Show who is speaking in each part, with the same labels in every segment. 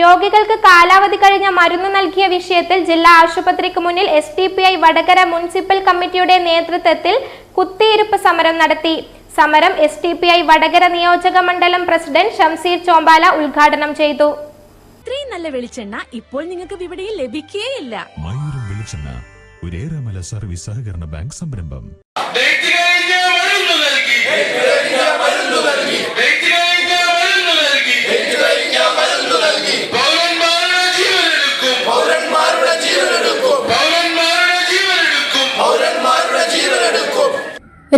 Speaker 1: രോഗികൾക്ക് കാലാവധി കഴിഞ്ഞ മരുന്ന് നൽകിയ വിഷയത്തിൽ ജില്ലാ ആശുപത്രിക്ക് മുന്നിൽ S D P I Vadakara municipal കമ്മിറ്റിയുടെ നേതൃത്വത്തിൽ കുത്തിയിരുപ്പ് സമരം നടത്തി. സമരം S D P I Vadakara നിയോജക മണ്ഡലം പ്രസിഡന്റ് ഷംസീർ ചോമ്പാല ഉദ്ഘാടനം ചെയ്തു.
Speaker 2: ഇത്രയും നല്ല വെളിച്ചെണ്ണ ഇപ്പോൾ നിങ്ങൾക്ക് വിപണിയിൽ ലഭിക്കുകയില്ല
Speaker 3: മയൂരം വെളിച്ചെണ്ണ ഒരേറെമല സർവീസ് സഹകരണ ബാങ്ക് സംരംഭം.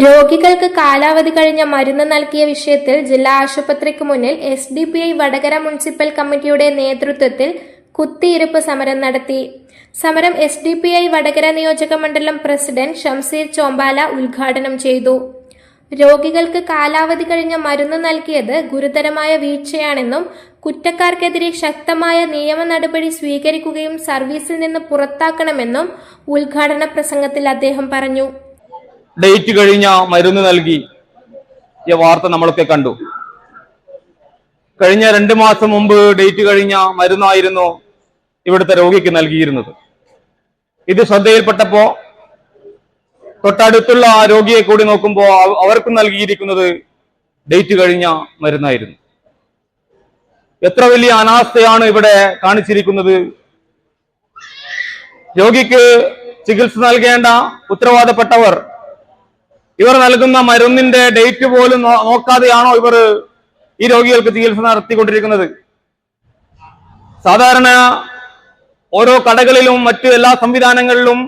Speaker 1: രോഗികൾക്ക് കാലാവധി കഴിഞ്ഞ മരുന്ന് നൽകിയ വിഷയത്തിൽ ജില്ലാ ആശുപത്രിക്ക് മുന്നിൽ S D P I Vadakara municipal കമ്മിറ്റിയുടെ നേതൃത്വത്തിൽ കുത്തിയിരുപ്പ് സമരം നടത്തി. സമരം S D P I Vadakara നിയോജക മണ്ഡലം പ്രസിഡന്റ് ഷംസീർ ചോമ്പാല ഉദ്ഘാടനം ചെയ്തു. രോഗികൾക്ക് കാലാവധി കഴിഞ്ഞ മരുന്ന് നൽകിയത് ഗുരുതരമായ വീഴ്ചയാണെന്നും കുറ്റക്കാർക്കെതിരെ ശക്തമായ നിയമ നടപടി സ്വീകരിക്കുകയും സർവീസിൽ നിന്ന് പുറത്താക്കണമെന്നും ഉദ്ഘാടന പ്രസംഗത്തിൽ അദ്ദേഹം പറഞ്ഞു.
Speaker 4: ഡേറ്റ് കഴിഞ്ഞ മരുന്ന് നൽകി. ഈ വാർത്ത നമ്മളൊക്കെ കണ്ടു. കഴിഞ്ഞ രണ്ട് മാസം മുമ്പ് ഡേറ്റ് കഴിഞ്ഞ മരുന്നായിരുന്നു ഇവിടുത്തെ രോഗിക്ക് നൽകിയിരുന്നത്. ഇത് ശ്രദ്ധയിൽപ്പെട്ടപ്പോ തൊട്ടടുത്തുള്ള ആ രോഗിയെ കൂടി നോക്കുമ്പോൾ അവർക്കും നൽകിയിരിക്കുന്നത് ഡേറ്റ് കഴിഞ്ഞ മരുന്നായിരുന്നു. എത്ര വലിയ അനാസ്ഥയാണ് ഇവിടെ കാണിച്ചിരിക്കുന്നത്? രോഗിക്ക് ചികിത്സ നൽകേണ്ട ഉത്തരവാദപ്പെട്ടവർ ഇവർ നൽകുന്ന മരുന്നിന്റെ ഡേറ്റ് പോലും നോക്കാതെയാണോ ഇവർ ഈ രോഗികൾക്ക് ചികിത്സ നടത്തിക്കൊണ്ടിരിക്കുന്നത്? സാധാരണ ഓരോ കടകളിലും മറ്റു എല്ലാ സംവിധാനങ്ങളിലും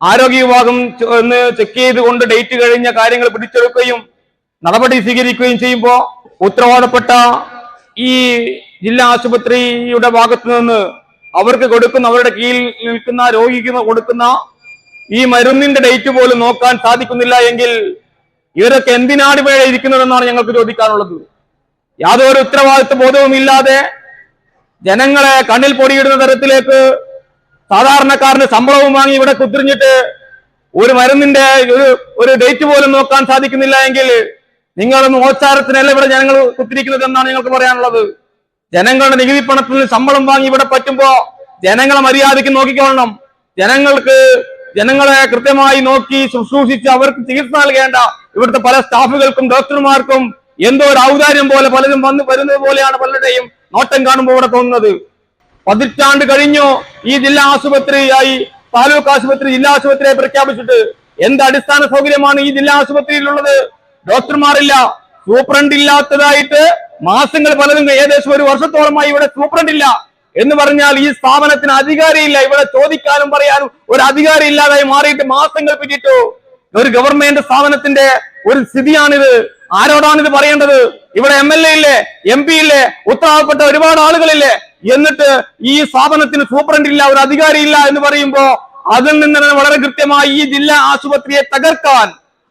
Speaker 4: ആരോഗ്യ വിഭാഗം ഒന്ന് ചെക്ക് ചെയ്തുകൊണ്ട് ഡേറ്റ് കഴിഞ്ഞ കാര്യങ്ങൾ പിടിച്ചെടുക്കുകയും നടപടി സ്വീകരിക്കുകയും ചെയ്യുമ്പോൾ ഉത്തരവാദപ്പെട്ട ഈ ജില്ലാ ആശുപത്രിയുടെ ഭാഗത്തു നിന്ന് അവർക്ക് കൊടുക്കുന്ന അവരുടെ കീഴിൽ നിൽക്കുന്ന രോഗിക്ക് കൊടുക്കുന്ന ഈ മരുന്നിന്റെ ഡേറ്റ് പോലും നോക്കാൻ സാധിക്കുന്നില്ല എങ്കിൽ ഇവരൊക്കെ എന്തിനാണ് ഇവിടെ ഇരിക്കുന്നതെന്നാണ് ഞങ്ങൾക്ക് ചോദിക്കാനുള്ളത്. യാതൊരു ഉത്തരവാദിത്വ ബോധവും ഇല്ലാതെ ജനങ്ങളെ കണ്ണിൽ പൊടിയിടുന്ന തരത്തിലേക്ക് സാധാരണക്കാരന് ശമ്പളവും വാങ്ങി ഇവിടെ കുത്തിരിഞ്ഞിട്ട് ഒരു മരുന്നിന്റെ ഒരു ഒരു ഡേറ്റ് പോലും നോക്കാൻ സാധിക്കുന്നില്ല എങ്കിൽ നിങ്ങളൊന്ന് ഓച്ചാരത്തിനല്ല ഇവിടെ ജനങ്ങൾ കുത്തിരിക്കുന്നത് എന്നാണ് ഞങ്ങൾക്ക് പറയാനുള്ളത്. ജനങ്ങളുടെ നികുതി പണത്തിൽ ശമ്പളം വാങ്ങി ഇവിടെ പറ്റുമ്പോ ജനങ്ങളെ മര്യാദയ്ക്ക് നോക്കിക്കൊള്ളണം. ജനങ്ങൾക്ക് ജനങ്ങളെ കൃത്യമായി നോക്കി ശുശ്രൂഷിച്ച് അവർക്ക് ചികിത്സ നൽകേണ്ട ഇവിടുത്തെ പല സ്റ്റാഫുകൾക്കും ഡോക്ടർമാർക്കും എന്തോ ഒരു ഔദാര്യം പോലെ പലരും വന്നു വരുന്നത് പോലെയാണ് പലരുടെയും നോട്ടം കാണുമ്പോൾ ഇവിടെ തോന്നുന്നത്. പതിറ്റാണ്ട് കഴിഞ്ഞു ഈ ജില്ലാ ആശുപത്രിയായി താലൂക്ക് ആശുപത്രി ജില്ലാ ആശുപത്രിയായി പ്രഖ്യാപിച്ചിട്ട് എന്ത് അടിസ്ഥാന സൗകര്യമാണ് ഈ ജില്ലാ ആശുപത്രിയിലുള്ളത്? ഡോക്ടർമാരില്ല. സൂപ്രണ്ട് ഇല്ലാത്തതായിട്ട് മാസങ്ങൾ പലതും ഏകദേശം ഒരു വർഷത്തോളമായി ഇവിടെ സൂപ്രണ്ട് ഇല്ല എന്ന് പറഞ്ഞാൽ ഈ സ്ഥാപനത്തിന് അധികാരിയില്ല. ഇവിടെ ചോദിക്കാനും പറയാനും ഒരു അധികാരി ഇല്ലാതായി മാറിയിട്ട് മാസങ്ങൾ പിന്നിട്ടു. ഒരു ഗവൺമെന്റ് സ്ഥാപനത്തിന്റെ ഒരു സ്ഥിതിയാണിത്. ആരോടാണിത് പറയേണ്ടത്? ഇവിടെ എം എൽ എ ഇല്ലേ? എം പി ഇല്ലേ? ഉത്തരവാദപ്പെട്ട ഒരുപാട് ആളുകളില്ലേ? എന്നിട്ട് ഈ സ്ഥാപനത്തിന് സൂപ്രണ്ട് ഇല്ല ഒരു അധികാരി ഇല്ല എന്ന് പറയുമ്പോ അതിൽ നിന്ന് തന്നെ വളരെ കൃത്യമായി ഈ ജില്ലാ ആശുപത്രിയെ തകർക്കാൻ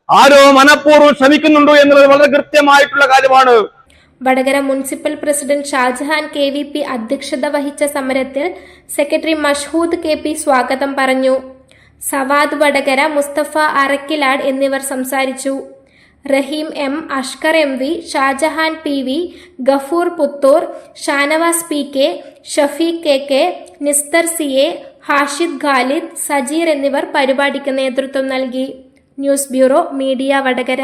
Speaker 4: ആരോ മനഃപൂർവം ശ്രമിക്കുന്നുണ്ടോ എന്നുള്ളത് വളരെ കൃത്യമായിട്ടുള്ള കാര്യമാണ്.
Speaker 1: Vadakara municipal president Shajahan K V P അധ്യക്ഷത വഹിച്ച സമരത്തിൽ സെക്രട്ടറി മഷ്ഹൂദ് കെ പി സ്വാഗതം പറഞ്ഞു. സവാദ് വടകര മുസ്തഫ അറക്കിലാട് എന്നിവർ സംസാരിച്ചു. Raheem M Ashkar M V Shajahan P V Gafoor Puthur Shanavas P K Shafeeq K K Nisthar C A Hashid Khalid Sajeer എന്നിവർ പരിപാടിക്ക് നേതൃത്വം നൽകി. News bureau media Vadakara.